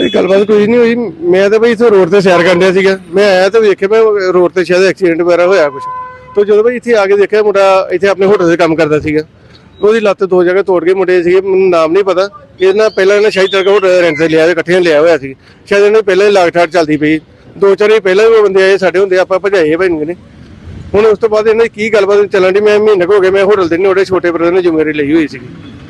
ਇਹ ਗੱਲਬਾਤ ਕੋਈ ਨਹੀਂ ਹੋਈ। ਮੈਂ ਤਾਂ ਬਈ ਇੱਥੇ ਰੋਡ ਤੇ ਸੈਰ ਕਰਨ ਡਿਆ ਸੀਗਾ। ਮੈਂ ਆਇਆ ਤਾਂ ਵੇਖਿਆ ਮੈਂ ਰੋਡ ਤੇ ਸ਼ਾਇਦ ਐਕਸੀਡੈਂਟ ਵਗੈਰਾ ਹੋਇਆ ਕੁਝ ਤੋਂ ਜਦੋਂ ਬਈ ਇੱਥੇ ਆ ਕੇ ਦੇਖਿਆ ਮੁੰਡਾ ਇੱਥੇ ਆਪਣੇ ਹੋਟਲ ਤੇ ਕੰਮ ਕਰਦਾ ਸੀਗਾ। ਉਹਦੀ ਲੱਤ ਦੋ ਜਗ੍ਹਾ ਤੋੜ ਕੇ ਮੁੰਡੇ ਸੀਗੇ, ਮੈਨੂੰ ਨਾਮ ਨਹੀਂ ਪਤਾ। ਇਹਨਾਂ ਪਹਿਲਾਂ ਇਹਨਾਂ ਸ਼ਾਇਦ ਤੱਕ ਹੋਟਲ ਰੈਂਟ ਤੇ ਲਿਆ ਤੇ ਇਕੱਠੇ ਲਿਆ ਹੋਇਆ ਸੀ। ਸ਼ਾਇਦ ਇਹਨੇ ਪਹਿਲਾਂ ਹੀ ਲਾਗਠਾੜ ਚੱਲਦੀ ਪਈ। ਦੋ ਚਾਰ ਵਾਰੀ ਪਹਿਲਾਂ ਵੀ ਉਹ ਬੰਦੇ ਆਏ, ਸਾਡੇ ਹੁੰਦੇ ਆਪਾਂ ਭਜਾਏ ਭਾਈ ਨੇ ਹੁਣ ਉਸ ਤੋਂ ਬਾਅਦ ਇਹਨਾਂ ਦੀ ਕੀ ਗੱਲਬਾਤ ਚੱਲਣ ਦੀ ਮੈਂ ਮਹੀਨੇ ਕੁ ਹੋ ਗਿਆ, ਮੈਂ ਹੋਟਲ ਦੇ ਨਹੀਂ ਉਹਦੇ ਛੋਟੇ ਬ੍ਰਦਰ ਨੇ ਜ਼ਿੰਮੇਵਾਰੀ ਲਈ ਹੋਈ ਸੀ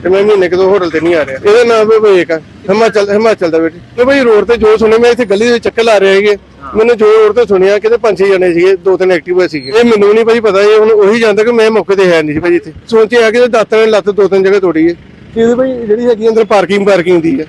ਤੇ ਮੈਂ ਮਹੀਨੇ ਕਿਦੋਂ ਹੋਟਲ ਤੇ ਨਹੀਂ ਆ ਰਿਹਾ। ਇਹਦਾ ਨਾਮ ਹੈ ਵਿਵੇਕ। ਆ ਹਿਮਾਚਲ ਹਿਮਾਚਲ ਦਾ ਬੇਟੇ। ਤੇ ਬਈ ਰੋਡ ਤੇ ਜੋ ਸੁਣਿਆ ਮੈਂ ਇੱਥੇ ਗਲੀ ਦੇ ਚੱਕਰ ਲਾ ਰਹੇ ਹੈਗੇ ਮੈਨੂੰ ਜੋ ਰੋਡ ਤੇ ਸੁਣਿਆ ਕਿਤੇ ਪੰਜ ਛੇ ਜਣੇ ਸੀਗੇ ਦੋ ਤਿੰਨ ਐਕਟਿਵ ਸੀਗੇ। ਇਹ ਮੈਨੂੰ ਨਹੀਂ ਭਾਈ ਪਤਾ ਇਹ ਹੁਣ ਉਹੀ ਜਾਣਦਾ ਕਿ ਮੈਂ ਮੌਕੇ ਤੇ ਹੈ ਨਹੀਂ ਸੀ ਭਾਈ ਇੱਥੇ। ਸੋਚਿਆ ਕਿ ਦਾਤਾਂ ਨੇ ਲੱਤ ਦੋ ਤਿੰਨ ਜਗ੍ਹਾ ਤੋੜੀ ਹੈ। ਇਹਦੇ ਭਾਈ ਜਿਹੜੀ ਹੈਗੀ ਅੰਦਰ ਪਾਰਕਿੰਗ ਪਾਰਕਿੰਗ ਦੀ ਹੈ।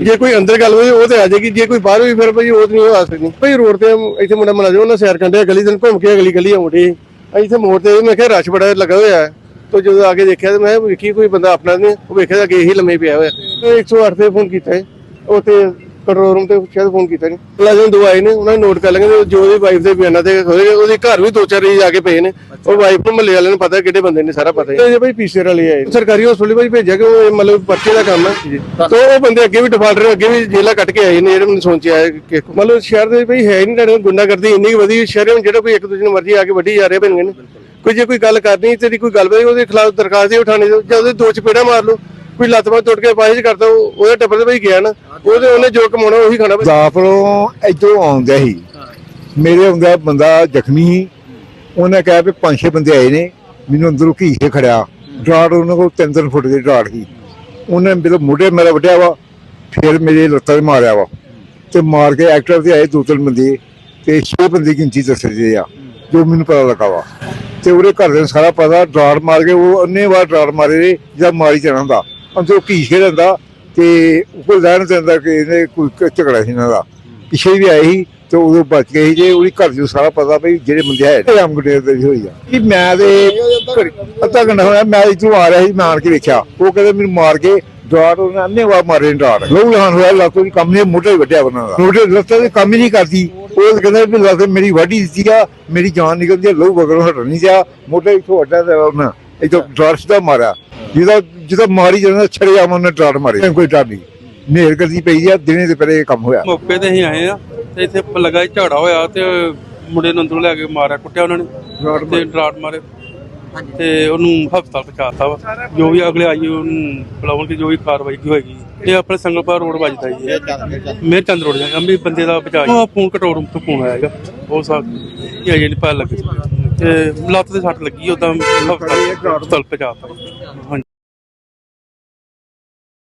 ਜੇ ਕੋਈ ਅੰਦਰ ਗੱਲ ਹੋਈ ਉਹ ਤੇ ਆ ਜਾਏਗੀ। ਜੇ ਕੋਈ ਬਾਹਰ ਹੋਈ ਫਿਰ ਭਾਈ ਉਹ ਤੇ ਨਹੀਂ ਆ ਸਕਦੀ। ਭਾਈ ਰੋਡ ਤੇ ਇੱਥੇ ਮੁੰਡਾ ਮਨਾ ਜਾਓ ਉਹਨਾਂ ਸੈਰ ਕੰਡਿਆ ਗਲੀ ਦਿਨ ਘੁੰਮ ਕੇ ਅਗਲੀ ਗਲੀ ਆਉਂਦੇ ਇੱਥੇ ਮੋੜ ਤੇ ਮੈਂ ਕਿਹਾ ਰਸ਼ ਬੜਾ ਲੱਗਾ ਹੋਇਆ। ਹੈ ਤੋ ਜਦੋਂ ਆ ਕੇ ਦੇਖਿਆ ਤੇ ਮੈਂ ਵੇਖੀ ਕੋਈ ਬੰਦਾ ਆਪਣਾ ਨਹੀਂ, ਉਹ ਵੇਖਿਆ ਤਾਂ ਅੱਗੇ ਹੀ ਲੰਮੇ ਪਿਆ ਹੋਇਆ। ਤੇ 108 ਤੇ ਫੋਨ ਕੀਤਾ ਹੈ ਉਹ ਤੇ ਕੰਟਰੋਲ ਰੂਮ ਤੇ ਸ਼ਾਇਦ ਫੋਨ ਕੀਤਾ ਨਹੀਂ ਮੁਲਾਜ਼ਮ ਦੋ ਆਏ ਨੇ ਉਹਨਾਂ ਨੇ ਨੋਟ ਕਰ ਕਿ ਜੋ ਉਹਦੀ ਵਾਈਫ ਦੇ ਬਿਆਨਾਂ ਤੇ ਹੋਏ ਉਹਦੇ ਘਰ ਵੀ ਦੋ ਚਾਰ ਹੀ ਜਾ ਕੇ ਪਏ ਨੇ। ਉਹ ਵਾਈਫ ਨੂੰ ਮੱਲੇ ਵਾਲਿਆਂ ਨੂੰ ਪਤਾ ਕਿਹੜੇ ਬੰਦੇ ਨੇ ਸਾਰਾ ਪਤਾ ਹੈ ਇਹ ਭਾਈ ਪੀਸੀਆਰ ਵਾਲੇ ਆਏ ਸਰਕਾਰੀ ਹਸਪਤਾਲ ਭਾਈ ਭੇਜਿਆ ਕਿ ਉਹ ਮਤਲਬ ਪਰਚੇ ਦਾ ਕੰਮ ਹੈ। ਤੋਂ ਉਹ ਬੰਦੇ ਅੱਗੇ ਵੀ ਡਿਫਾਲਟਰ ਅੱਗੇ ਵੀ ਜੇਲਾ ਕੱਟ ਕੇ ਆਏ ਨੇ ਜਿਹੜੇ ਮੈਨੂੰ ਸੋਚਿਆ ਕਿ ਮਤਲਬ ਸ਼ਹਿਰ ਦੇ ਭਾਈ ਹੈ ਨਹੀਂ ਤੁਹਾਡੇ ਗੁੰਡਾਗਰਦੀ ਇੰਨੀ ਵਧੀ ਸ਼ਹਿਰ ਵਿੱਚ ਜਿਹੜਾ ਕੋਈ ਇੱਕ ਦੂਜੇ ਨੂੰ ਮਰਜ਼ੀ ਆ ਕੇ ਵੱਢੀ ਜਾ ਰਿਹਾ ਪੈਣਗੇ ਨੇ। ਕੋਈ ਜੇ ਕੋਈ ਗੱਲ ਕਰਨੀ ਤੇਰੀ ਕੋਈ ਗੱਲ ਬਈ ਉਹਦੇ ਖਿਲਾਫ ਦਰਖਾਸਤ ਹੀ ਉਠਾਣੀ ਜਾਂ ਉਹਦੇ ਦੋ ਚਪੇੜਾ ਮਾਰ ਲਓ। ਕੋਈ ਲੱਤ ਬਾਂਹ ਟੁੱਟ ਕੇ ਪਾਇਸ਼ ਕਰਦਾ ਉਹ- ਉਹਦੇ ਟੱਬਰ ਦੇ ਭਾਈ ਗਿਆ ਨਾ, ਉਹਦੇ ਉਹਨੇ ਜੋ ਕਮਾਉਣਾ ਉਹੀ ਖਾਣਾ ਭਾਈ। ਜ਼ਾਫਰੋਂ ਆਉਂਦਾ ਸੀ। ਮੇਰੇ ਆਉਂਦਾ ਬੰਦਾ ਜ਼ਖਮੀ ਸੀ। ਉਹਨੇ ਕਿਹਾ ਵੀ ਪੰਜ ਛੇ ਬੰਦੇ ਆਏ ਨੇ, ਮੈਨੂੰ ਅੰਦਰੋਂ ਘੀ ਕੇ ਖੜਿਆ। ਡਰਾੜ ਉਹਨਾਂ ਕੋਲ ਤਿੰਨ ਤਿੰਨ ਫੁੱਟ ਦੀ ਡਰਾੜ ਸੀ। ਉਹਨੇ ਮੇਰੇ ਮੋਢੇ ਮੇਰਾ ਵੱਢਿਆ ਵਾ, ਫਿਰ ਮੇਰੇ ਲੱਤਾਂ 'ਤੇ ਮਾਰਿਆ ਵਾ। ਤੇ ਮਾਰ ਕੇ ਐਕਟਰ ਤੇ ਆਏ ਦੋ ਤਿੰਨ ਬੰਦੇ ਤੇ ਛੇ ਬੰਦੇ ਗਿਣਤੀ ਦੱਸਦੇ ਆ, ਜੋ ਮੈਨੂੰ ਪਤਾ ਲੱਗਾ ਵਾ। ਤੇ ਉਹਦੇ ਘਰ ਦੇ ਸਾਰਾ ਪਤਾ ਡਰਾੜ ਮਾਰ ਕੇ ਉਹ ਅੰਨੇ ਵਾਰ ਡਰਾੜ ਮਾਰੇ ਜਾਂ ਮਾਰੀ ਜਾਣਾ ਹੁੰਦਾ। ਅੰਦਰੋਂ ਘੀ ਖੇਡਦਾ ਤੇ ਉਹ ਲੈਣ ਦਿੰਦਾ ਕਿ ਇਹਨੇ ਕੋਈ ਝਗੜਾ ਸੀ ਇਹਨਾਂ ਦਾ। ਪਿੱਛੇ ਵੀ ਆਏ ਸੀ ਤੇ ਉਦੋਂ ਬਚ ਗਏ ਜੇ ਉਹਦੀ ਘਰ ਨੂੰ ਸਾਰਾ ਪਤਾ ਵੀ ਜਿਹੜੇ ਬੰਦੇ ਹੈ ਤੇ ਆਮਗਡੇਰ ਦੇ ਹੋਈ ਆ। ਕਿ ਮੈਂ ਤੇ ਅੱਧਾ ਘੰਟਾ ਹੋਇਆ, ਮੈਂ ਇੱਥੋਂ ਆ ਰਿਹਾ ਸੀ ਮੈਂ ਆਣ ਕੇ ਵੇਖਿਆ। ਉਹ ਕਹਿੰਦੇ ਮੈਨੂੰ ਮਾਰ ਕੇ ਡਾਟ ਉਹਨੇ ਅੰਨੇ ਵਾਰ ਮਾਰੇ ਡਾਟ ਲੋਹ ਲਹਾਨ ਹੋਇਆ ਲੱਤੋਂ ਦੀ ਕੰਮ ਨੇ ਮੋਢੇ ਵੱਡਿਆ ਬਣਾ ਦਾ। ਮੋਢੇ ਲੱਤਾਂ ਦੇ ਕੰਮ ਹੀ ਨਹੀਂ ਕਰਦੀ। ਉਹ ਕਹਿੰਦਾ ਵੀ ਲੱਤ ਮੇਰੀ ਵਾਢੀ ਦਿੱਤੀ ਆ, ਮੇਰੀ ਜਾਨ ਨਿਕਲਦੀ ਆ, ਲਹੂ ਵਗਰੋਂ ਹਟਣ ਨਹੀਂ ਦਿਆ। ਮੋਢੇ ਇੱਥੋਂ ਵੱਡਾ ਤੇ ਉਹਨਾਂ। ਇੱਥੋਂ ਡਾਟ ਸਿੱਧਾ ਮਾਰਿਆ। ਜਿਹਦਾ ਜਿਹਦਾ ਮਾਰੀ ਜਾਂਦਾ ਛੜੇ ਆਮ ਉਹਨੇ ਡਾਟ ਮਾਰੇ। ਕੋਈ ਡਰ ਨਹੀਂ। ਨੇਰ ਕਰਦੀ ਪਈ ਆ ਦਿਨੇ ਤੇ ਪਹਿਲੇ ਇਹ ਕੰਮ ਹੋਇਆ। ਮੌਕੇ ਤੇ ਅਸੀਂ ਆਏ ਆ ਤੇ ਇੱਥੇ ਲੱਗਾ ਸੀ ਝਗੜਾ ਹੋਇਆ ਤੇ ਮੁੰਡੇ ਨੂੰ ਅੰਦਰੋਂ ਲੈ ਕੇ ਮਾਰਿਆ ਕੁੱਟਿਆ ਉਹਨਾਂ ਨੇ ਤੇ ਡਰਾਟ ਮਾਰੇ। ਤੇ ਉਹਨੂੰ ਹਸਪਤਾਲ ਪਹੁੰਚਾਤਾ ਵਾ। ਜੋ ਵੀ ਅਗਲੇ ਆਈ ਉਹਨੂੰ ਬੁਲਾਉਣ ਦੀ ਜੋ ਵੀ ਕਾਰਵਾਈ ਕੀ ਹੋਏਗੀ। ਇਹ ਆਪਣੇ ਸੰਗਲਪੁਰ ਰੋਡ ਵੱਜਦਾ ਜੀ। ਮੇਰ ਚੰਦ ਰੋਡ ਜਾਂ ਅੰਬੀ ਬੰਦੇ ਦਾ ਬਚਾਈ ਉਹ ਫੋਨ ਕਟੋਰਮ ਤੋਂ ਫੋਨ ਆਇਆ ਹੈਗਾ। ਉਹ ਸਾਹ ਇਹ ਅਜੇ ਨਹੀਂ ਪਤਾ ਲੱਗੇ ਤੇ ਲੱਤ ਤੇ ਸੱਟ ਲੱਗੀ ਉਦਾਂ ਹਸਪਤਾਲ ਪਹੁੰਚਾਤਾ ਹਾਂਜੀ।